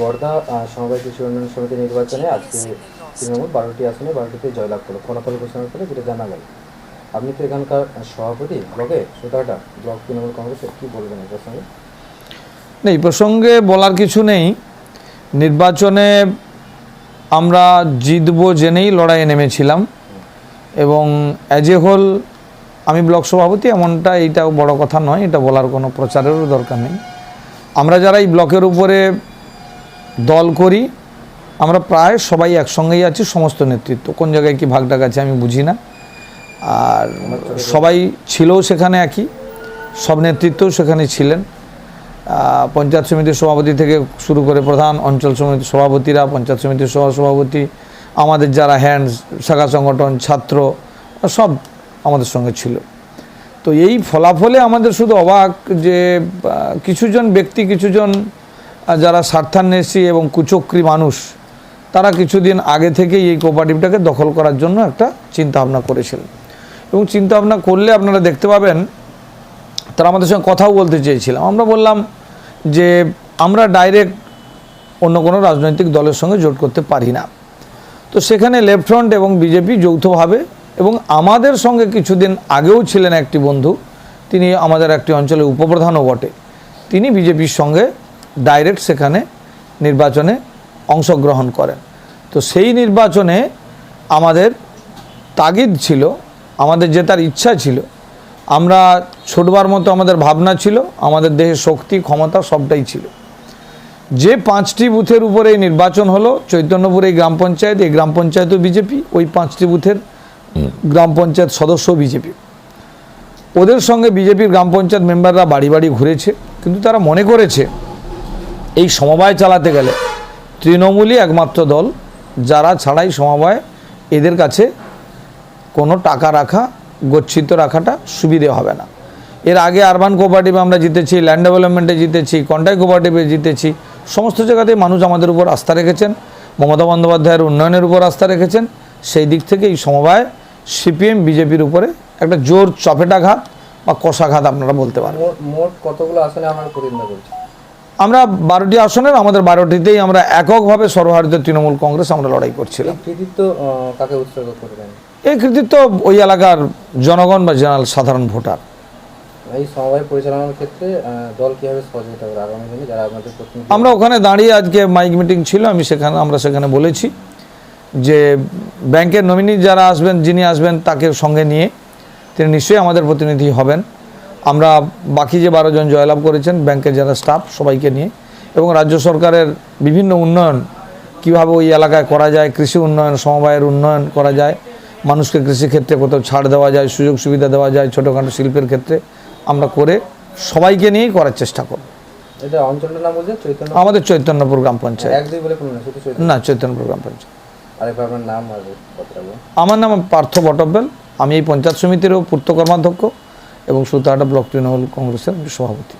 বর্ধা সমবায় কৃষি উন্নয়ন সমিতি নির্বাচনে আজকে তৃণমূল বারোটি আসনে বারোটিতে জয়লাভ করল। ফলাফল ঘোষণার পরে যেটা জানা গেল। আপনি তো এখানকার সভাপতি ব্লকে সুতাহাটা ব্লক তৃণমূল কংগ্রেসের, কি বলবেন এই প্রসঙ্গে? এই প্রসঙ্গে বলার কিছু নেই। নির্বাচনে আমরা জিতবো জেনেই লড়াইয়ে নেমেছিলাম। এবং অ্যাজ এ হোল আমি ব্লক সভাপতি, এমনটা এইটাও বড় কথা নয়, এটা বলার কোনো প্রচারেরও দরকার নেই। আমরা যারা এই ব্লকের উপরে দল করি, আমরা প্রায় সবাই একসঙ্গেই আছি, সমস্ত নেতৃত্ব। কোন জায়গায় কি ভাগটাগ আছে আমি বুঝি না। আর সবাই ছিলও সেখানে একই, সব নেতৃত্বও সেখানে ছিলেন। পঞ্চায়েত সমিতির সভাপতি থেকে শুরু করে প্রধান অঞ্চল সমিতির সভাপতিরা, পঞ্চায়েত সমিতির সহ সভাপতি, আমাদের যারা হ্যান্ড শাখা সংগঠন, ছাত্র, সব আমাদের সঙ্গে ছিল। তো এই ফলাফলে আমাদের শুধু অবাক যে কিছুজন ব্যক্তি, কিছুজন যারা স্বার্থান্বেষী এবং কুচক্রী মানুষ, তারা কিছুদিন আগে থেকেই এই কোপারেটিভটাকে দখল করার জন্য একটা চিন্তাভাবনা করেছিলেন এবং চিন্তাভাবনা করলে আপনারা দেখতে পাবেন, তারা আমাদের সঙ্গে কথাও বলতে চেয়েছিলাম আমরা বললাম যে, আমরা ডাইরেক্ট অন্য কোনো রাজনৈতিক দলের সঙ্গে জোট করতে পারি না। তো সেখানে লেফট ফ্রন্ট এবং বিজেপি যৌথভাবে এবং আমাদের সঙ্গে কিছুদিন আগেও ছিলেন একটি বন্ধু, তিনি আমাদের একটি অঞ্চলের উপপ্রধানও বটে। তিনি বিজেপির সঙ্গে ডাইরেক্ট সেখানে নির্বাচনে অংশগ্রহণ করেন। তো সেই নির্বাচনে আমাদের তাগিদ ছিল আমাদের জেতার ইচ্ছা ছিল। আমরা ছোটবার মতো আমাদের ভাবনা ছিল আমাদের দেহে শক্তি ক্ষমতা সবটাই ছিল। যে পাঁচটি বুথের উপরে এই নির্বাচন হলো চৈতন্যপুর এই গ্রাম পঞ্চায়েত এই গ্রাম পঞ্চায়েতও বিজেপি ওই পাঁচটি বুথের গ্রাম পঞ্চায়েত সদস্য বিজেপি। ওদের সঙ্গে বিজেপির গ্রাম পঞ্চায়েত মেম্বাররা বাড়ি বাড়ি ঘুরেছে কিন্তু তারা মনে করেছে এই সমবায় চালাতে গেলে তৃণমূলই একমাত্র দল, যারা ছাড়াই সমবায় এদের কাছে কোনো টাকা রাখা, গচ্ছিত রাখাটা সুবিধে হবে না। এর আগে আরবান কোঅপারেটিভে আমরা জিতেছি ল্যান্ড ডেভেলপমেন্টে জিতেছি কন্ট্রাক্ট কোঅপারেটিভে জিতেছি, সমস্ত জায়গাতেই মানুষ আমাদের উপর আস্থা রেখেছেন, মমতা বন্দ্যোপাধ্যায়ের উন্নয়নের উপর আস্থা রেখেছেন। সেই দিক থেকে এই সমবায় সিপিএম, বিজেপির উপরে একটা জোর চপেটাঘাত বা কষাঘাত আপনারা বলতে পারেন। মোট কতগুলো আসনে আমরা প্রতিদ্বন্দ্বিতা করছি? আমরা বারোটি আসনের আমাদের বারোটিতেই আমরা এককভাবে সর্বভারতীয় তৃণমূল কংগ্রেস আমরা লড়াই করছিলাম। এই কৃতিত্ব আহ, কাকে উৎসর্গ করবেন এই কৃতিত্ব ওই এলাকার জনগণ বা জেনারেল সাধারণ ভোটার। এই সমবায় পরিচালনার ক্ষেত্রে দল কীভাবে সহযোগিতা করে আগামী দিনে? যারা আপনাদের আমরা ওখানে দাঁড়িয়ে আজকে মাইক মিটিং ছিল আমি সেখানে আমরা সেখানে বলেছি যে ব্যাংকের নমিনি যারা আসবেন যিনি আসবেন তাকে সঙ্গে নিয়ে তিনি নিশ্চয়ই আমাদের প্রতিনিধি হবেন। আমরা বাকি যে বারো জন জয়লাভ করেছেন ব্যাংকের যারা স্টাফ সবাইকে নিয়ে এবং রাজ্য সরকারের বিভিন্ন উন্নয়ন কীভাবে ওই এলাকায় করা যায় কৃষি উন্নয়ন সমবায়ের উন্নয়ন করা যায় মানুষকে কৃষিক্ষেত্রে কোথাও ছাড় দেওয়া যায় সুযোগ সুবিধা দেওয়া যায় ছোটোখাটো শিল্পের ক্ষেত্রে আমরা করে সবাইকে নিয়েই করার চেষ্টা করব। আমাদের চৈতন্যপুর গ্রাম পঞ্চায়েত। না চৈতন্যপুর গ্রাম পঞ্চায়েত। আমার নাম পার্থ বটব্বেল। আমি এই পঞ্চায়েত সমিতিরও পূর্ত কর্মাধ্যক্ষ। এবং সুতাহাটা ব্লক তৃণমূল কংগ্রেসের সভাপতি।